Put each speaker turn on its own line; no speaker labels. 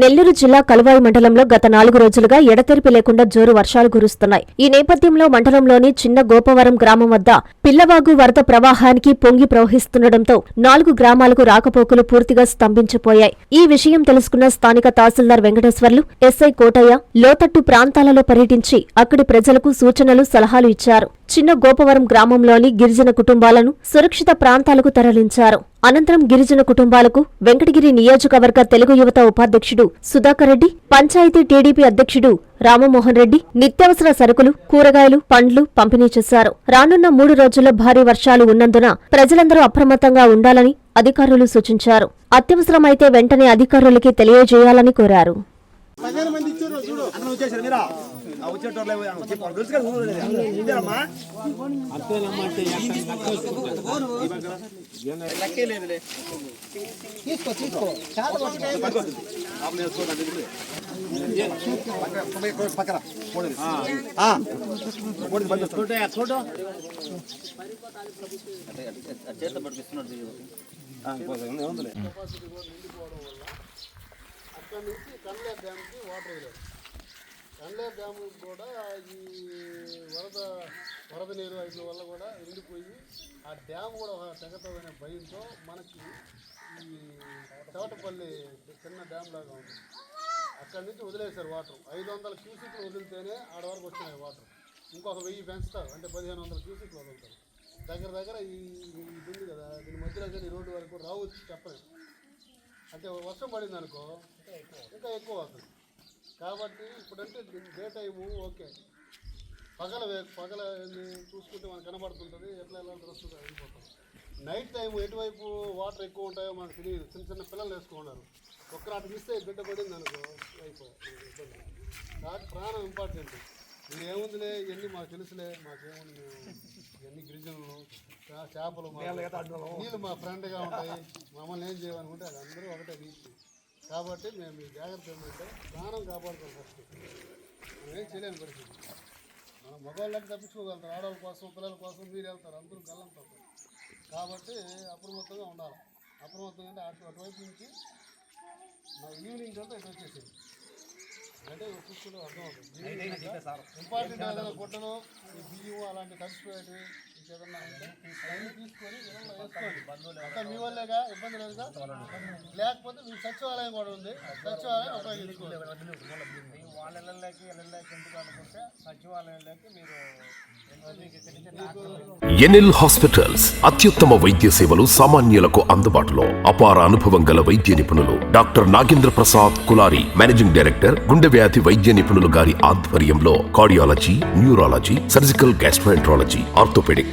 నెల్లూరు జిల్లా కలువాయి మండలంలో గత నాలుగు రోజులుగా ఎడతెరిపి లేకుండా జోరు వర్షాలు కురుస్తున్నాయి. ఈ నేపథ్యంలో మండలంలోని చిన్న గోపవరం గ్రామం వద్ద పిల్లవాగు వరద ప్రవాహానికి పొంగి ప్రవహిస్తుండటంతో నాలుగు గ్రామాలకు రాకపోకలు పూర్తిగా స్తంభించిపోయాయి. ఈ విషయం తెలుసుకున్న స్థానిక తహసీల్దార్ వెంకటేశ్వర్లు ఎస్ఐ కోటయ్య లోతట్టు ప్రాంతాలలో పర్యటించి అక్కడి ప్రజలకు సూచనలు సలహాలు ఇచ్చారు. చిన్న గోపవరం గ్రామంలోని గిరిజన కుటుంబాలను సురక్షిత ప్రాంతాలకు తరలించారు. అనంతరం గిరిజన కుటుంబాలకు వెంకటగిరి నియోజకవర్గ తెలుగు యువత ఉపాధ్యక్షుడు సుధాకర్ రెడ్డి పంచాయతీ టీడీపీ అధ్యక్షుడు రామమోహన్ రెడ్డి నిత్యావసర సరుకులు కూరగాయలు పండ్లు పంపిణీ చేశారు. రానున్న మూడు రోజుల్లో భారీ వర్షాలు ఉన్నందున ప్రజలందరూ అప్రమత్తంగా ఉండాలని అధికారులు సూచించారు. అత్యవసరమైతే వెంటనే అధికారులకి తెలియజేయాలని కోరారు.
పదిహేను మంది ఇచ్చారు చూడు. అక్కడ వచ్చేసారు మీరా? ఆ వచ్చేటోళ్ళే చెప్పారు. తెలుసు కదా ఊరు ఇదేనమ్మా లెక్కే లేదులే
తీసుకో తీసుకో. చాలా మటుకు
పట్టుకోండి. ఆపలు వేసుకోండి, అది ఇది. పక్కన, పక్కన పోనీ. ఆ. ఇక్కడ
అక్కడ నుంచి కండ్లే డ్యామ్కి వాటర్ వెళ్ళారు కండ్లే డ్యామ్ కూడా ఈ వరద వరద నీరు అయిన వల్ల కూడా ఎండిపోయి ఆ డ్యామ్ కూడా ఒక తెగతదనే భయంతో మనకి ఈ తోటపల్లి చిన్న డ్యామ్ లాగా ఉంది. అక్కడి నుంచి వదిలేశారు వాటర్ ఐదు వందల క్యూసిక్లు వదిలితేనే ఆడ వరకు వచ్చినాయి వాటర్ ఇంకొక వెయ్యి పెంచుతారు. అంటే పదిహేను వందల క్యూసిక్లు వదులుతారు. దగ్గర దగ్గర ఈ ఇది ఉంది కదా దీని మధ్యలో కానీ ఈ రోడ్డు వరకు రావచ్చు చెప్పలేదు అంటే వర్షం పడింది అనుకో ఇంకా ఎక్కువ అవుతుంది కాబట్టి ఇప్పుడంటే డే టైము ఓకే. పగల పగల చూసుకుంటే మనకు కనబడుతుంటుంది ఎట్లా ఎలా వస్తుందో వెళ్ళిపోతుంది నైట్ టైం ఎటువైపు వాటర్ ఎక్కువ ఉంటాయో మనకు తెలియదు. చిన్న చిన్న పిల్లలు వేసుకున్నారు. ఒక్కరు అటు తీస్తే బిడ్డ పడింది అనుకో అయిపోయి ప్రాణం ఇంపార్టెంట్ ఏముందిలే ఇవన్నీ మాకు తెలుసులే మాకేముంది ఇవన్నీ గిరిజన చేపలు మా- నీళ్ళు మా ఫ్రెండ్గా ఉంటాయి. మమ్మల్ని ఏం చేయమనుకుంటే అది అందరూ ఒకటే రీతి కాబట్టి మేము ఈ జాగ్రత్త ఏంటంటే ప్రాణం కాపాడుకోవాలి ఫస్ట్. మనం ఏం చేయలేని పరిస్థితి. మనం మగవాళ్ళకి తప్పించుకోగలుగుతారు ఆడవాళ్ళ కోసం పిల్లల కోసం మీరు వెళ్తారు. అందరూ గల్లంతారు కాబట్టి అప్రమత్తంగా ఉండాలి. అప్రమత్తంగా అంటే అటు అటువైపు నుంచి మా ఈవినింగ్ అంతా ఇటు వచ్చేసింది అంటే చూసుకుంటే అర్థమవుతుంది ఇంపార్టెంట్ ఏదైనా ఈ బియ్యం అలాంటి తడిచిపోయేటివి ఇంకేదన్నా ఉంటే అవన్నీ తీసుకొని ఇళ్ళల్లో వేసుకోండి అంతా మీ వల్లేగా ఇబ్బంది లేదుగా లేకపోతే మీ సచివాలయం కూడా ఉంది. సచివాలయం ఉపయోగించుకోండి.
వాళ్ళ ఇళ్ళలోకి ఇళ్ళలోకి ఎందుకు అనుకుంటే సచివాలయంలోకి మీరు
ఎన్ఎల్ హాస్పిటల్స్ అత్యుత్తమ వైద్య సేవలు సామాన్యులకు అందుబాటులో అపార అనుభవం గల వైద్య నిపుణులు doctor Nagendra Prasad Kulari managing director గుండె వ్యాధి వైద్య నిపుణులు గారి ఆధ్వర్యంలో cardiology neurology surgical gastroenterology orthopaedic